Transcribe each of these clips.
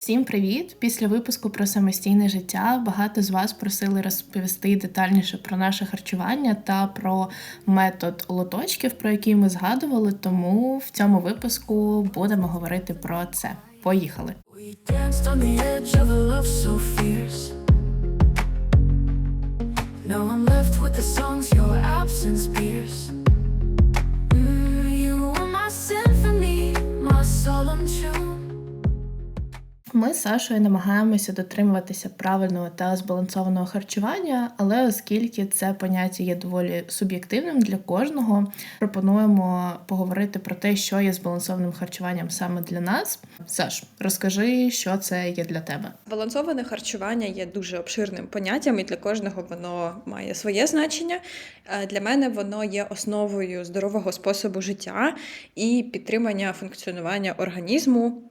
Всім привіт! Після випуску про самостійне життя багато з вас просили розповісти детальніше про наше харчування та про метод лоточків, про який ми згадували. Тому в цьому випуску будемо говорити про це. Поїхали! We danced on the edge of a love so fierce. Now I'm left with the songs your absence pierce. Ми з Сашою намагаємося дотримуватися правильного та збалансованого харчування, але оскільки це поняття є доволі суб'єктивним для кожного, пропонуємо поговорити про те, що є збалансованим харчуванням саме для нас. Саш, розкажи, що це є для тебе. Балансоване харчування є дуже обширним поняттям, і для кожного воно має своє значення. Е, Для мене воно є основою здорового способу життя і підтримання функціонування організму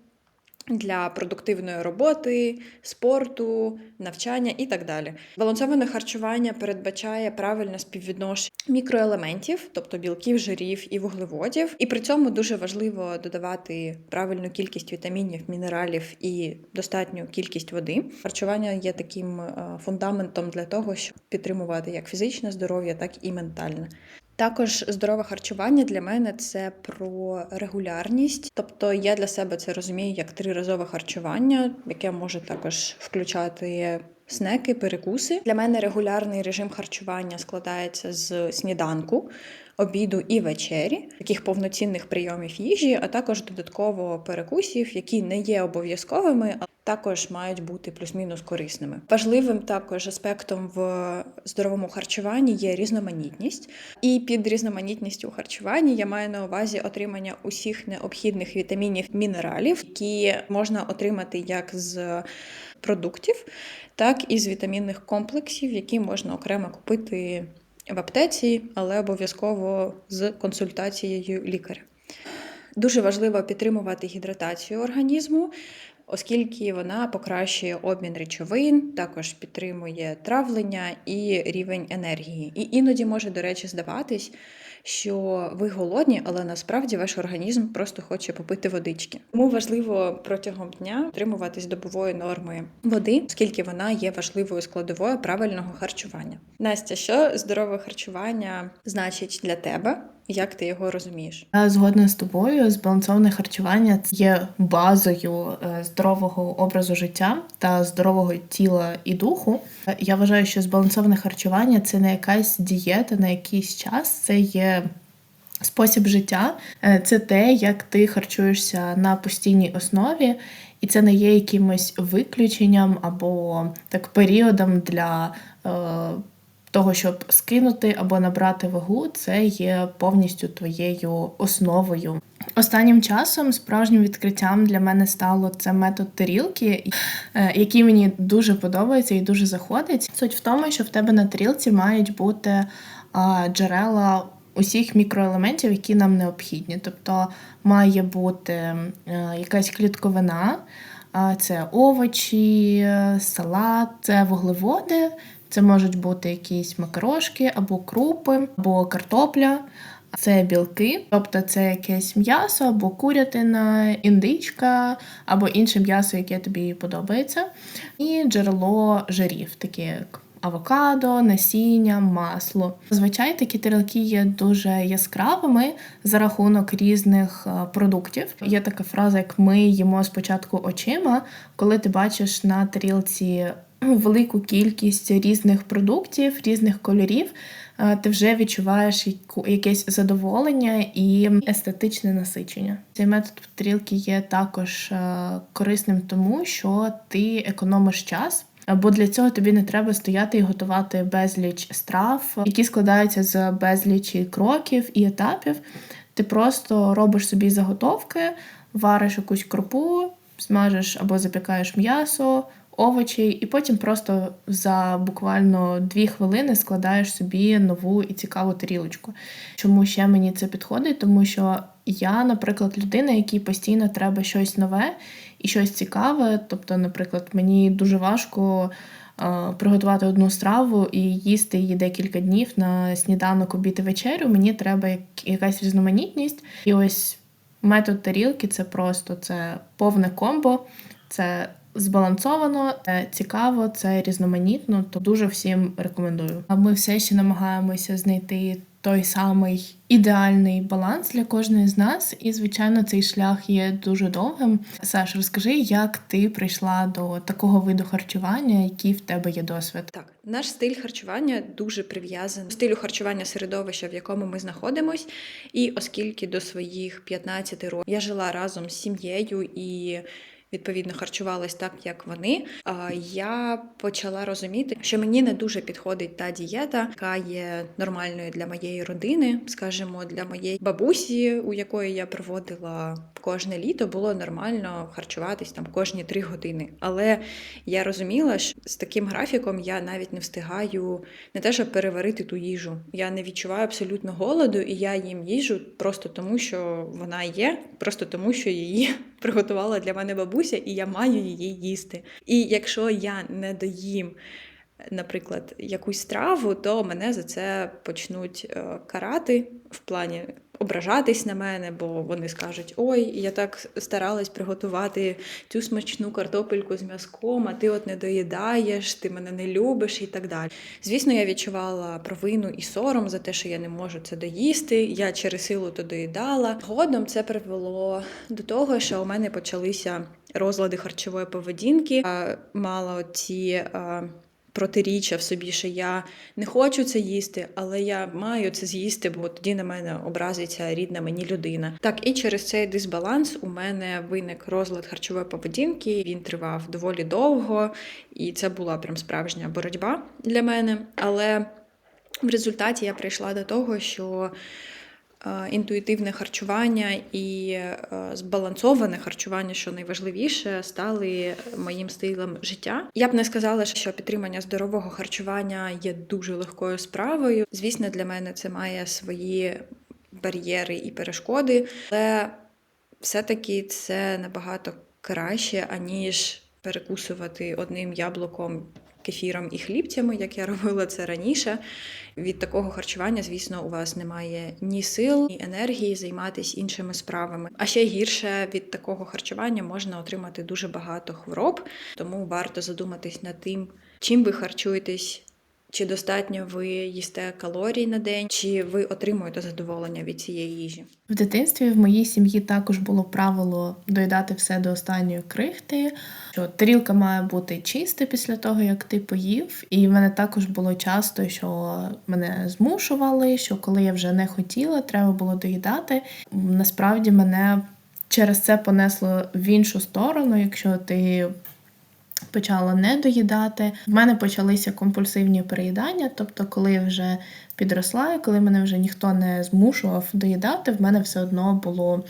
для продуктивної роботи, спорту, навчання і так далі. Балансоване харчування передбачає правильне співвідношення мікроелементів, тобто білків, жирів і вуглеводів. І при цьому дуже важливо додавати правильну кількість вітамінів, мінералів і достатню кількість води. Харчування є таким е, фундаментом для того, щоб підтримувати як фізичне здоров'я, так і ментальне. Також здорове харчування для мене це про регулярність. Тобто я для себе це розумію як триразове харчування, яке може також включати снеки, перекуси. Для мене регулярний режим харчування складається з сніданку, обіду і вечері, таких повноцінних прийомів їжі, а також додатково перекусів, які не є обов'язковими, а також мають бути плюс-мінус корисними. Важливим також аспектом в здоровому харчуванні є різноманітність. І під різноманітністю харчуванні я маю на увазі отримання усіх необхідних вітамінів, мінералів, які можна отримати як з продуктів, так і з вітамінних комплексів, які можна окремо купити в аптеці, але обов'язково з консультацією лікаря. Дуже важливо підтримувати гідратацію організму, оскільки вона покращує обмін речовин, також підтримує травлення і рівень енергії. І іноді може, до речі, здаватись, що ви голодні, але насправді ваш організм просто хоче попити водички. Тому важливо протягом дня дотримуватись добової норми води, оскільки вона є важливою складовою правильного харчування. Настя, що здорове харчування значить для тебе? Як ти його розумієш? Я згодна з тобою, збалансоване харчування є базою е, здорового образу життя та здорового тіла і духу. Е, Я вважаю, що збалансоване харчування це не якась дієта на якийсь час, це є спосіб життя, Е, це те, як ти харчуєшся на постійній основі, і це не є якимось виключенням або так періодом для. е, того, щоб скинути або набрати вагу, це є повністю твоєю основою. Останнім часом справжнім відкриттям для мене стало це метод тарілки, е, який мені дуже подобається і дуже заходить. Суть в тому, що в тебе на тарілці мають бути джерела усіх мікроелементів, які нам необхідні. Тобто має бути е, якась клітковина, це овочі, е, салат, це вуглеводи. Це можуть бути якісь макарошки або крупи, або картопля. Це білки, тобто це якесь м'ясо або курятина, індичка, або інше м'ясо, яке тобі подобається. І джерело жирів, такі як авокадо, насіння, масло. Зазвичай такі тарілки є дуже яскравими за рахунок різних е, продуктів. Є така фраза, як ми їмо спочатку очима, коли ти бачиш на тарілці велику кількість різних продуктів, різних кольорів, ти вже відчуваєш якесь задоволення і естетичне насичення. Цей метод тарілки є також е, корисним, тому що ти економиш час. Бо для цього тобі не треба стояти і готувати безліч страв, які складаються з безлічі кроків і етапів. Ти просто робиш собі заготовки, вариш якусь крупу, смажеш або запікаєш м'ясо, овочі, і потім просто за буквально дві хвилини складаєш собі нову і цікаву тарілочку. Чому ще мені це підходить? Тому що я, наприклад, людина, якій постійно треба щось нове і щось цікаве. Тобто, наприклад, мені дуже важко. е, Приготувати одну страву і їсти її декілька днів на сніданок, обід і вечерю. Мені треба якась різноманітність. І ось метод тарілки це просто це повне комбо Це збалансовано, це цікаво, це різноманітно. То дуже всім рекомендую. А ми все ще намагаємося знайти той самий ідеальний баланс для кожної з нас. І, звичайно, цей шлях є дуже довгим. Саш, розкажи, як ти прийшла до такого виду харчування, який в тебе є досвід? Так, наш стиль харчування дуже прив'язаний до стилю харчування середовища, в якому ми знаходимось. І оскільки до своїх 15 років я жила разом з сім'єю і. Відповідно, харчувалась так, як вони. Я почала розуміти, що мені не дуже підходить та дієта, яка є нормальною для моєї родини, скажімо, для моєї бабусі, у якої я проводила кожне літо, було нормально харчуватись там кожні три години. Але я розуміла, що з таким графіком я навіть не встигаю не те, щоб переварити ту їжу. Я не відчуваю абсолютно голоду, і я їм їжу просто тому, що вона є, просто тому, що її приготувала для мене бабуся, і я маю її їсти. І якщо я не доїм. Наприклад, якусь страву, то мене за це почнуть е, карати в плані ображатись на мене, бо вони скажуть: ой, я так старалась приготувати цю смачну картопельку з м'язком, а ти от не доїдаєш, ти мене не любиш і так далі. Звісно, я відчувала провину і сором за те, що я не можу це доїсти. Я через силу то доїдала. Згодом це привело до того, що у мене почалися розлади харчової поведінки. Мала ці протиріччя в собі, що я не хочу це їсти, але я маю це з'їсти, бо тоді на мене образиться рідна мені людина. Так, і через цей дисбаланс у мене виник розлад харчової поведінки. Він тривав доволі довго, і це була прям справжня боротьба для мене. Але в результаті я прийшла до того, що інтуїтивне харчування і е, збалансоване харчування, що найважливіше, стали моїм стилем життя. Я б не сказала, що підтримання здорового харчування є дуже легкою справою. Звісно, для мене це має свої бар'єри і перешкоди, але все-таки це набагато краще, аніж перекусувати одним яблуком кефіром і хлібцями, як я робила це раніше. Від такого харчування, звісно, у вас немає ні сил, ні енергії займатися іншими справами. А ще гірше від такого харчування можна отримати дуже багато хвороб, тому варто задуматись над тим, чим ви харчуєтесь чи достатньо ви їсте калорій на день, чи ви отримуєте задоволення від цієї їжі? В дитинстві в моїй сім'ї також було правило доїдати все до останньої крихти, що тарілка має бути чиста після того, як ти поїв. І в мене також було часто, що мене змушували, що коли я вже не хотіла, треба було доїдати. Насправді мене через це понесло в іншу сторону, якщо ти почала не доїдати. В мене почалися компульсивні переїдання, тобто, коли я вже підросла, і коли мене вже ніхто не змушував доїдати, в мене все одно було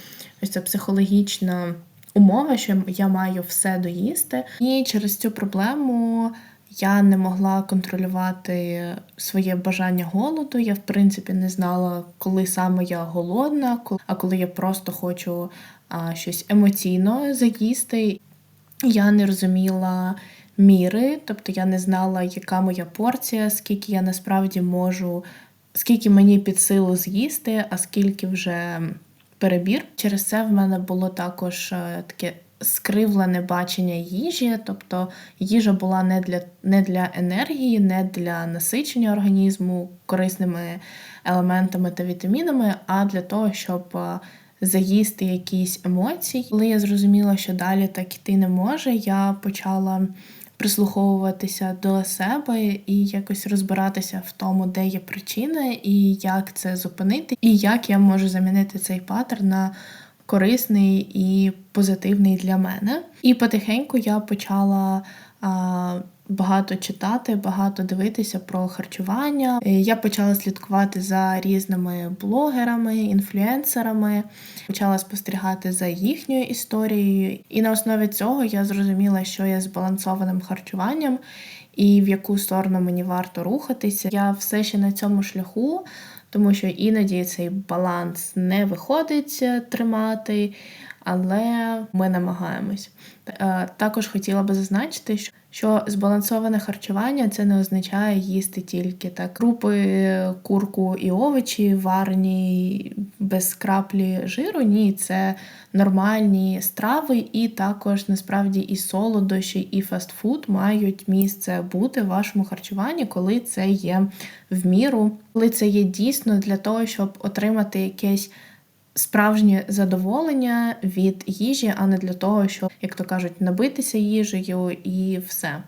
ось ця психологічна умова, що я маю все доїсти. І через цю проблему. Я не могла контролювати своє бажання голоду. Я, в принципі, не знала, коли саме я голодна, а коли я просто хочу а, щось емоційно заїсти. Я не розуміла міри, тобто я не знала, яка моя порція, скільки я насправді можу, скільки мені під силу з'їсти, а скільки вже перебір. Через це в мене було також е, таке скривлене бачення їжі, тобто їжа була не для, не для енергії, не для насичення організму корисними елементами та вітамінами, а для того, щоб е, заїсти якісь емоції. Коли я зрозуміла, що далі так іти не може, я почала прислуховуватися до себе і якось розбиратися в тому, де є причини, і як це зупинити, і як я можу замінити цей паттерн на корисний і позитивний для мене. І потихеньку я почала. А, багато читати, багато дивитися про харчування. Е, я почала слідкувати за різними блогерами, інфлюенсерами, почала спостерігати за їхньою історією. І на основі цього я зрозуміла, що я збалансованим харчуванням і в яку сторону мені варто рухатися. Я все ще на цьому шляху. Тому що іноді цей баланс не виходить тримати, але ми намагаємось. Е, Також хотіла би зазначити, що- збалансоване харчування це не означає їсти тільки так крупи, курку і овочі, варені без краплі жиру. Ні, це нормальні страви, і також насправді і солодощі, і фастфуд мають місце бути в вашому харчуванні, коли це є в міру, коли це є дійсно для того, щоб отримати якесь справжнє задоволення від їжі, а не для того, щоб, як то кажуть, набитися їжею і все.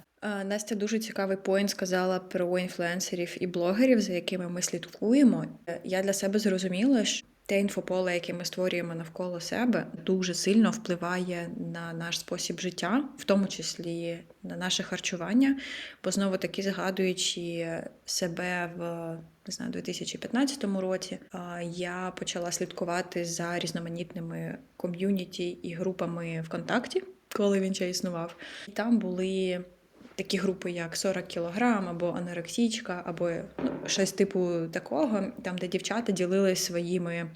Настя дуже цікавий поінт сказала про інфлюенсерів і блогерів, за якими ми слідкуємо. Е, Я для себе зрозуміла, що те інфополе, яке ми створюємо навколо себе, дуже сильно впливає на наш спосіб життя, в тому числі на наше харчування. Бо знову таки згадуючи себе в не знаю, 2015 році, я почала слідкувати за різноманітними ком'юніті і групами ВКонтакті, коли він ще існував. І там були такі групи, як 40 кілограм, або анорексічка, або ну, щось типу такого, там, де дівчата ділились своїми.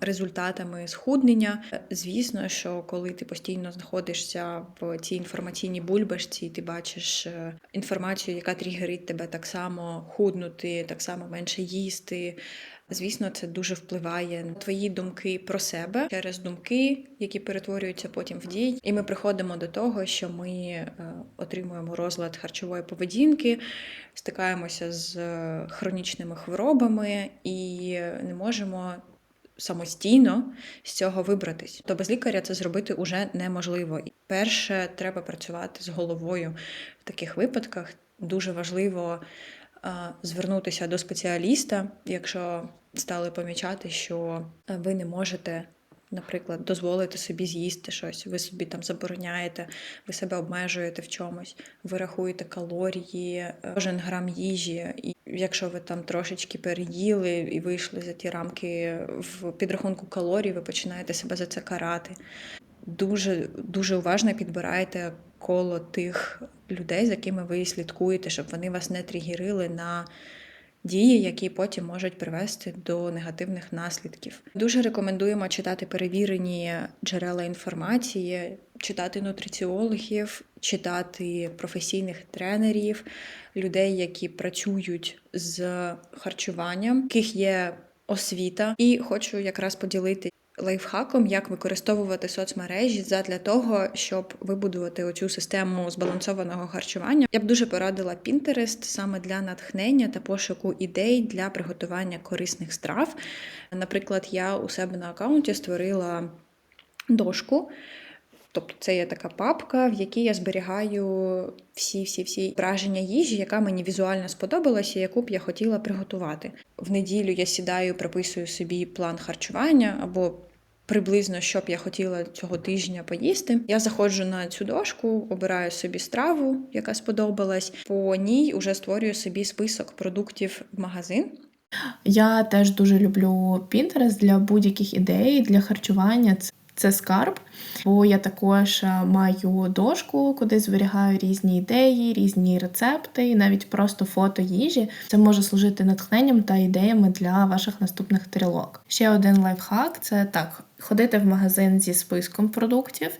Результатами схуднення. Звісно, що коли ти постійно знаходишся в цій інформаційній бульбашці, ти бачиш е, інформацію, яка тригерить тебе так само худнути, так само менше їсти. Звісно, це дуже впливає на твої думки про себе через думки, які перетворюються потім в дії. І ми приходимо до того, що ми е, отримуємо розлад харчової поведінки, стикаємося з е, хронічними хворобами і не можемо самостійно з цього вибратись. То без лікаря це зробити уже неможливо. І Перше, треба працювати з головою в таких випадках. Дуже важливо звернутися до спеціаліста, якщо стали помічати, що ви не можете. Наприклад, дозволити собі з'їсти щось, ви собі там забороняєте, ви себе обмежуєте в чомусь, ви рахуєте калорії, е, кожен грам їжі. І якщо ви там трошечки переїли і вийшли за ті рамки в підрахунку калорій, ви починаєте себе за це карати. Дуже дуже уважно підбирайте коло тих людей, з якими ви слідкуєте, щоб вони вас не тригерили на дії, які потім можуть привести до негативних наслідків. Дуже рекомендуємо читати перевірені джерела інформації, читати нутриціологів, читати професійних тренерів, людей, які працюють з харчуванням, яких є освіта. І хочу якраз поділити лайфхаком, як використовувати соцмережі задля того, щоб вибудувати оцю систему збалансованого харчування. Я б дуже порадила Pinterest саме для натхнення та пошуку ідей для приготування корисних страв. Наприклад, я у себе на аккаунті створила дошку. Тобто це є така папка, в якій я зберігаю всі-всі-всі враження їжі, яка мені візуально сподобалася, яку б я хотіла приготувати. В неділю я сідаю, прописую собі план харчування або приблизно, що б я хотіла цього тижня поїсти. Я заходжу на цю дошку, обираю собі страву, яка сподобалась. По ній уже створюю собі список продуктів в магазин. Я теж дуже люблю Pinterest для будь-яких ідей, для харчування. Це- скарб, бо я також е, маю дошку, куди зберігаю різні ідеї, різні рецепти, і навіть просто фото їжі. Це може служити натхненням та ідеями для ваших наступних трилог. Ще один лайфхак це так: ходити в магазин зі списком продуктів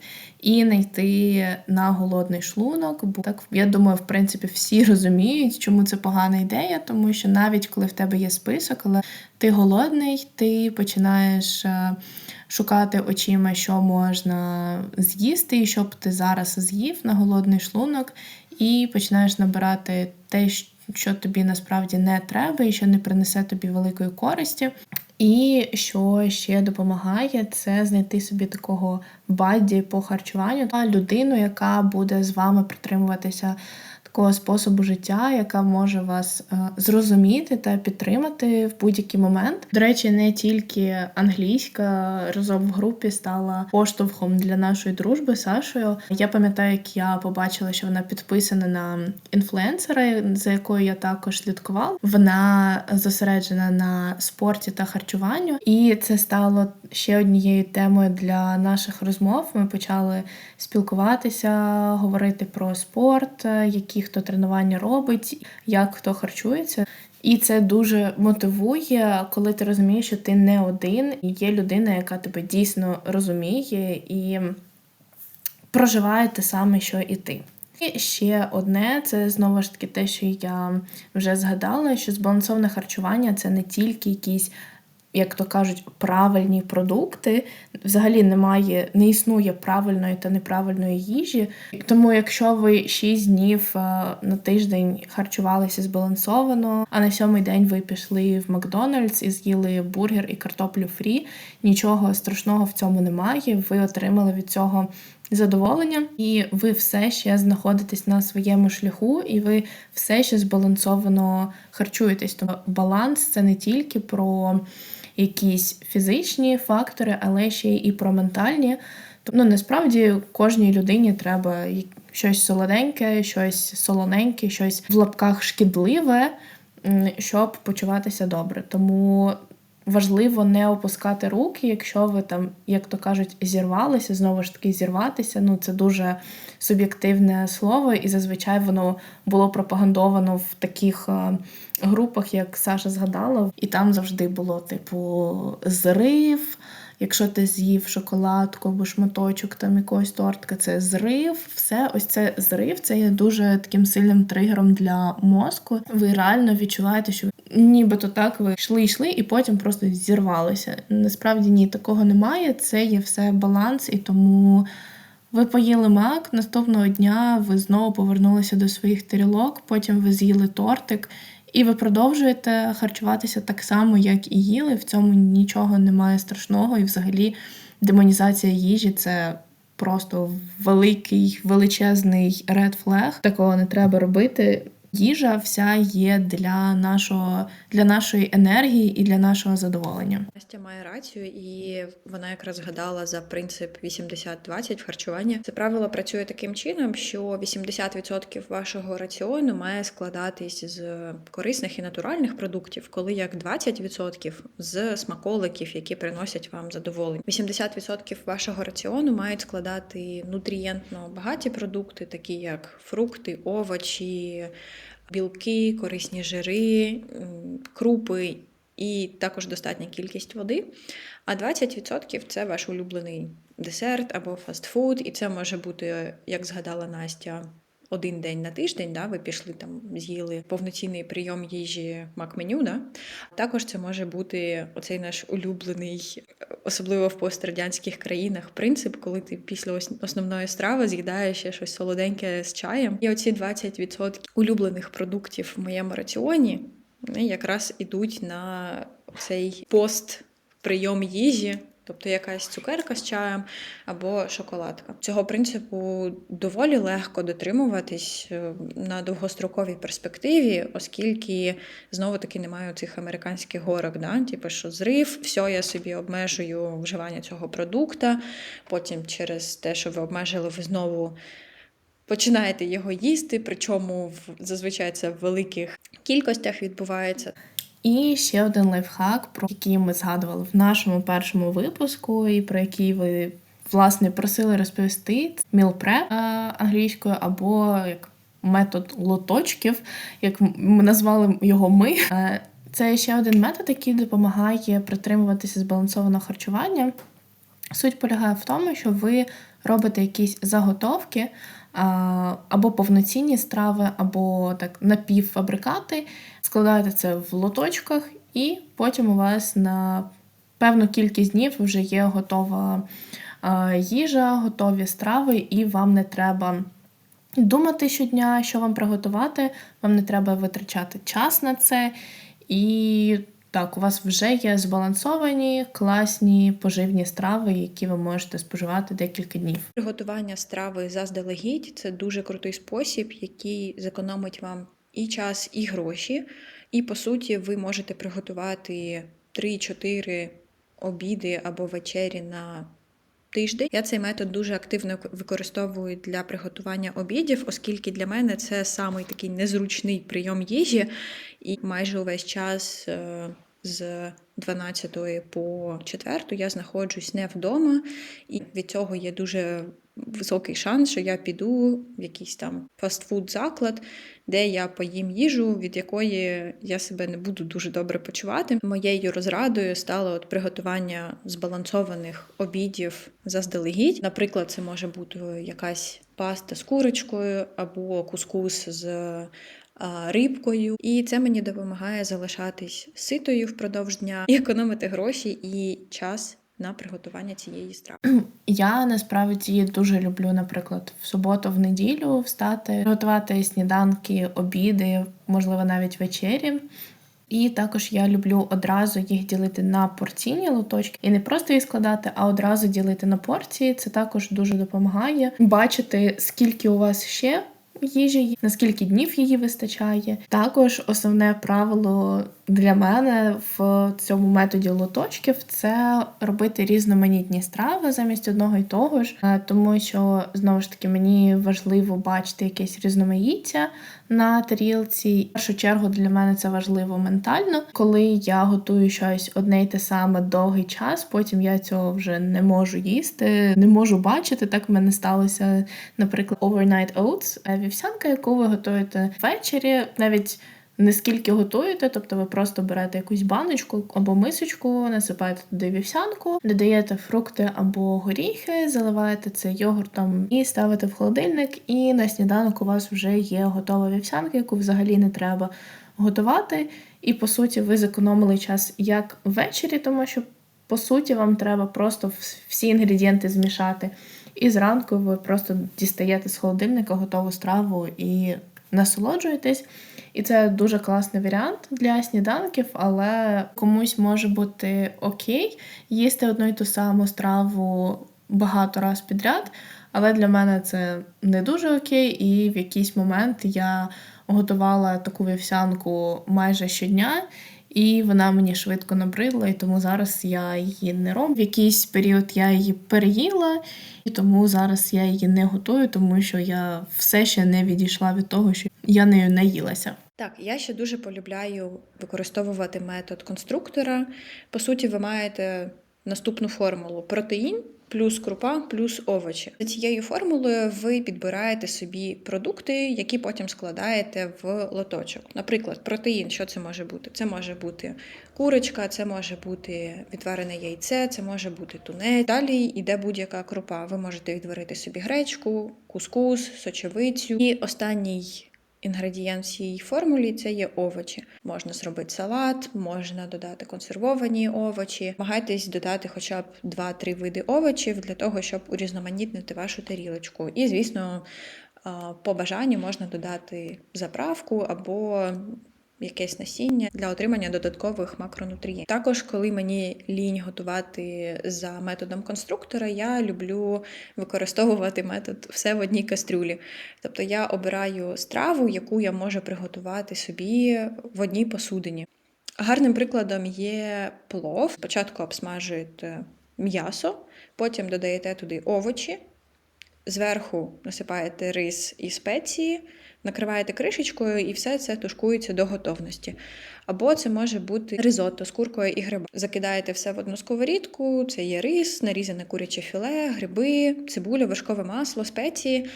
і не йти на голодний шлунок. Бо так я думаю, в принципі, всі розуміють, чому це погана ідея, тому що навіть коли в тебе є список, але ти голодний, ти починаєш е, шукати очима, що можна з'їсти, і що б ти зараз з'їв на голодний шлунок, і починаєш набирати те, що тобі насправді не треба, і що не принесе тобі великої користі. І що ще допомагає, це знайти собі такого бадді по харчуванню та людину, яка буде з вами притримуватися такого способу життя, яка може вас е, зрозуміти та підтримати в будь-який момент. До речі, не тільки англійська разом в групі стала поштовхом для нашої дружби Сашою. Я пам'ятаю, як я побачила, що вона підписана на інфлюенсера, за якою якою я також слідкувала, вона зосереджена на спорті та харчуванню, і це стало ще однією темою для наших розмов. Ми почали спілкуватися, говорити про спорт, е, які хто тренування робить, як хто харчується. І це дуже мотивує, коли ти розумієш, що ти не один, і є людина, яка тебе дійсно розуміє і проживає те саме, що і ти. І ще одне, це знову ж таки те, що я вже згадала, що збалансоване харчування це не тільки якісь, як то кажуть, правильні продукти. Взагалі немає, не існує правильної та неправильної їжі. Тому, якщо ви 6 днів е, на тиждень харчувалися збалансовано, а на сьомий день ви пішли в Макдональдс і з'їли бургер і картоплю фрі, нічого страшного в цьому немає. Ви отримали від цього задоволення, і ви все ще знаходитесь на своєму шляху, і ви все ще збалансовано харчуєтесь. Тому баланс це не тільки про якісь фізичні фактори, але ще і про ментальні. Ну, насправді кожній людині треба щось солоденьке, щось солоненьке, щось в лапках шкідливе, щоб почуватися добре. Тому важливо не опускати руки, якщо ви там, як то кажуть, зірвалися, знову ж таки, зірватися. Ну це дуже суб'єктивне слово, і зазвичай воно було пропагандовано в таких е, групах, як Саша згадала, і там завжди було типу зрив. Якщо ти з'їв шоколадку або шматочок там якогось тортка, це зрив. Все, ось це зрив. Це є дуже таким сильним тригером для мозку. Ви реально відчуваєте, що нібито так ви йшли, йшли, і потім просто зірвалися. Насправді ні, такого немає. Це є все баланс, і тому. Ви поїли мак, наступного дня ви знову повернулися до своїх тарілок, потім ви з'їли тортик, і ви продовжуєте харчуватися так само, як і їли. В цьому нічого немає страшного, і взагалі демонізація їжі це просто великий величезний ред флег. Такого не треба робити. Їжа вся є для нашого для нашої енергії і для нашого задоволення. Настя має рацію, і вона якраз згадала за принцип 80-20 в харчуванні. Це правило працює таким чином, що 80% вашого раціону має складатись з корисних і натуральних продуктів, коли як 20% з смаколиків, які приносять вам задоволення. 80% вашого раціону мають складати нутрієнтно багаті продукти, такі як фрукти, овочі. Білки, корисні жири, крупи і також достатня кількість води. А 20% це ваш улюблений десерт або фастфуд, і це може бути, як згадала Настя, один день на тиждень. Да? Ви пішли там, з'їли повноцінний прийом їжі мак-меню. Да? Також це може бути оцей наш улюблений, особливо в пострадянських країнах, принцип, коли ти після основної страви з'їдаєш ще щось солоденьке з чаєм. І оці 20% улюблених продуктів в моєму раціоні якраз ідуть на цей пост прийом їжі. Тобто якась цукерка з чаєм або шоколадка. Цього принципу доволі легко дотримуватись е, на довгостроковій перспективі, оскільки знову таки немає цих американських горок, да? типу, що зрив, все, я собі обмежую вживання цього продукта. Потім через те, що ви обмежили, ви знову починаєте його їсти, причому в- зазвичай це в великих кількостях відбувається. І ще один лайфхак, про який ми згадували в нашому першому випуску, і про який ви власне просили розповісти meal prep е, англійською, або як метод лоточків, як ми назвали його ми. Е, Це ще один метод, який допомагає притримуватися збалансованого харчування. Суть полягає в тому, що ви робите якісь заготовки або повноцінні страви, або так напівфабрикати, складаєте це в лоточках, і потім у вас на певну кількість днів вже є готова їжа, готові страви, і вам не треба думати щодня, що вам приготувати, вам не треба витрачати час на це. І так, у вас вже є збалансовані, класні поживні страви, які ви можете споживати декілька днів. Приготування страви заздалегідь це дуже крутий спосіб, який зекономить вам і час, і гроші. І по суті, ви можете приготувати 3-4 обіди або вечері на тиждень. Я цей метод дуже активно використовую для приготування обідів, оскільки для мене це самий такий незручний прийом їжі, і майже увесь час. З 12 по 4 я знаходжусь не вдома, і від цього є дуже високий шанс, що я піду в якийсь там фастфуд заклад, де я поїм їжу, від якої я себе не буду дуже добре почувати. Моєю розрадою стало от приготування збалансованих обідів заздалегідь. Наприклад, це може бути якась паста з курочкою або кускус з рибкою. І це мені допомагає залишатись ситою впродовж дня економити гроші і час на приготування цієї страви. Я насправді дуже люблю, наприклад, в суботу, в неділю встати, готувати сніданки, обіди, можливо, навіть вечері. І також я люблю одразу їх ділити на порційні лоточки і не просто їх складати, а одразу ділити на порції. Це також дуже допомагає бачити, скільки у вас ще їжі, наскільки днів її вистачає. Також основне правило для мене в цьому методі лоточків це робити різноманітні страви замість одного і того ж, Е, тому що знову ж таки мені важливо бачити якесь різноманіття на тарілці. В першу чергу для мене це важливо ментально. Коли я готую щось одне й те саме довгий час, потім я цього вже не можу їсти, не можу бачити. Так в мене сталося, наприклад, overnight oats, е, вівсянка, яку ви готуєте ввечері, навіть. Не скільки готуєте, тобто ви просто берете якусь баночку або мисочку, насипаєте туди вівсянку, додаєте фрукти або горіхи, заливаєте це йогуртом і ставите в холодильник. І на сніданок у вас вже є готова вівсянка, яку взагалі не треба готувати. І по суті, ви зекономили час як ввечері, тому що по суті вам треба просто всі інгредієнти змішати. І зранку ви просто дістаєте з холодильника готову страву і насолоджуєтесь. І це дуже класний варіант для сніданків, але комусь може бути окей їсти одну і ту саму страву багато раз підряд. Але для мене це не дуже окей, і в якийсь момент я готувала таку вівсянку майже щодня, і вона мені швидко набридла, і тому зараз я її не роблю. В якийсь період я її переїла, і тому зараз я її не готую, тому що я все ще не відійшла від того, що я нею наїлася. Так, я ще дуже полюбляю використовувати метод конструктора. По суті, ви маєте наступну формулу: протеїн плюс крупа плюс овочі. За цією формулою ви підбираєте собі продукти, які потім складаєте в лоточок. Наприклад, протеїн, що це може бути? Це може бути курочка, це може бути відварене яйце, це може бути тунець. Далі йде будь-яка крупа. Ви можете відварити собі гречку, кускус, сочевицю. І останній інгредієнт в цій формулі це є овочі. Можна зробити салат, можна додати консервовані овочі. Намагайтесь додати хоча б 2-3 види овочів для того, щоб урізноманітнити вашу тарілочку. І, звісно, по бажанню можна додати заправку або якесь насіння для отримання додаткових макронутрієнтів. Також, коли мені лінь готувати за методом конструктора, я люблю використовувати метод все в одній кастрюлі. Тобто я обираю страву, яку я можу приготувати собі в одній посудині. Гарним прикладом є плов. Спочатку обсмажуєте м'ясо, потім додаєте туди овочі, зверху насипаєте рис і спеції, накриваєте кришечкою і все це тушкується до готовності. Або це може бути ризотто з куркою і грибами. Закидаєте все в одну сковорідку, це є рис, нарізане куряче філе, гриби, цибуля, вершкове масло, спеції.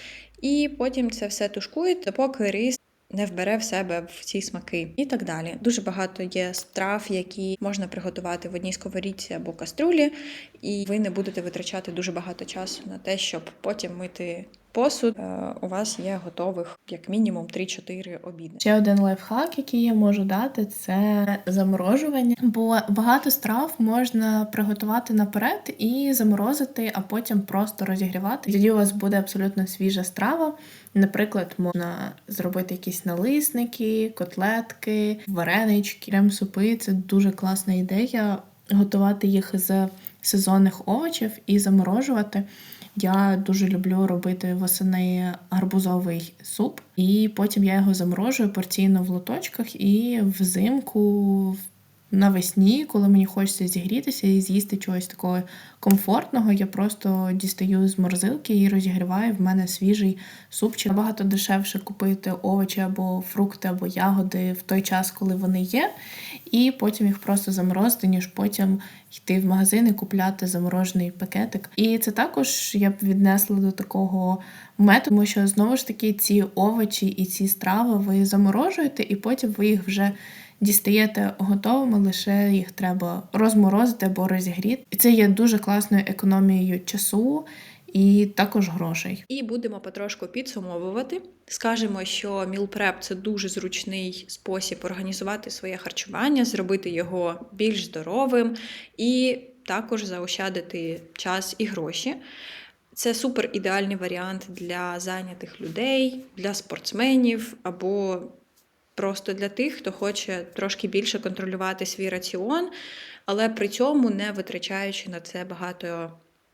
І потім це все тушкуєте, поки рис не вбере в себе в ці смаки і так далі. Дуже багато є страв, які можна приготувати в одній сковорідці або каструлі, і ви не будете витрачати дуже багато часу на те, щоб потім мити посуд. Е, У вас є готових як мінімум 3-4 обіди. Ще один лайфхак, який я можу дати, це заморожування. Бо багато страв можна приготувати наперед і заморозити, а потім просто розігрівати. Тоді у вас буде абсолютно свіжа страва. Наприклад, можна зробити якісь налисники, котлетки, варенички, крем-супи. Це дуже класна ідея. Готувати їх з сезонних овочів і заморожувати. Я дуже люблю робити восени гарбузовий суп, і потім я його заморожую порційно в лоточках і взимку навесні, коли мені хочеться зігрітися і з'їсти чогось такого комфортного, я просто дістаю з морозилки і розігріваю. В мене свіжий супчик. Набагато дешевше купити овочі або фрукти, або ягоди в той час, коли вони є, і потім їх просто заморозити, ніж потім йти в магазин і купляти заморожений пакетик. І це також я б віднесла до такого методу, тому що знову ж таки ці овочі і ці страви ви заморожуєте, і потім ви їх вже дістаєте готовими, лише їх треба розморозити або розігріти. І це є дуже класною економією часу і також грошей. І будемо потрошку підсумовувати. Скажемо, що мілпреп це дуже зручний спосіб організувати своє харчування, зробити його більш здоровим і також заощадити час і гроші. Це супер ідеальний варіант для зайнятих людей, для спортсменів або просто для тих, хто хоче трошки більше контролювати свій раціон, але при цьому не витрачаючи на це багато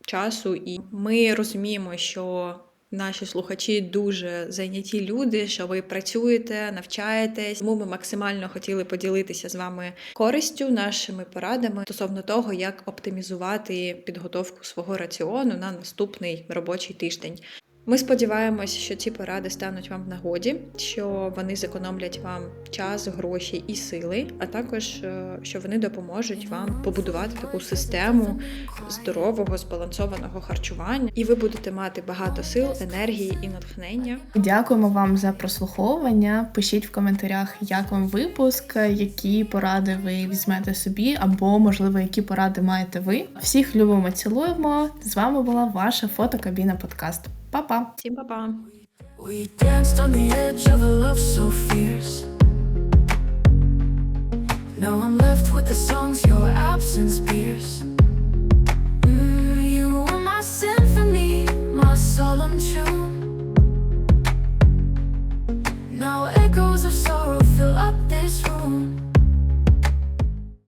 часу. І ми розуміємо, що наші слухачі дуже зайняті люди, що ви працюєте, навчаєтесь. Тому ми максимально хотіли поділитися з вами користю, нашими порадами стосовно того, як оптимізувати підготовку свого раціону на наступний робочий тиждень. Ми сподіваємося, що ці поради стануть вам в нагоді, що вони зекономлять вам час, гроші і сили, а також е, що вони допоможуть вам побудувати таку систему здорового, збалансованого харчування, і ви будете мати багато сил, енергії і натхнення. Дякуємо вам за прослуховування. Пишіть в коментарях, як вам випуск, які поради ви візьмете собі, або, можливо, які поради маєте ви. Всіх любимо, цілуємо. З вами була ваша фотокабіна подкаст. Па-па! Всім па-па! We danced on the edge of a love so fierce. Now I'm left with the songs your absence pierce. Mm, you were my symphony, my solemn tune. Now echoes of sorrow fill up this room.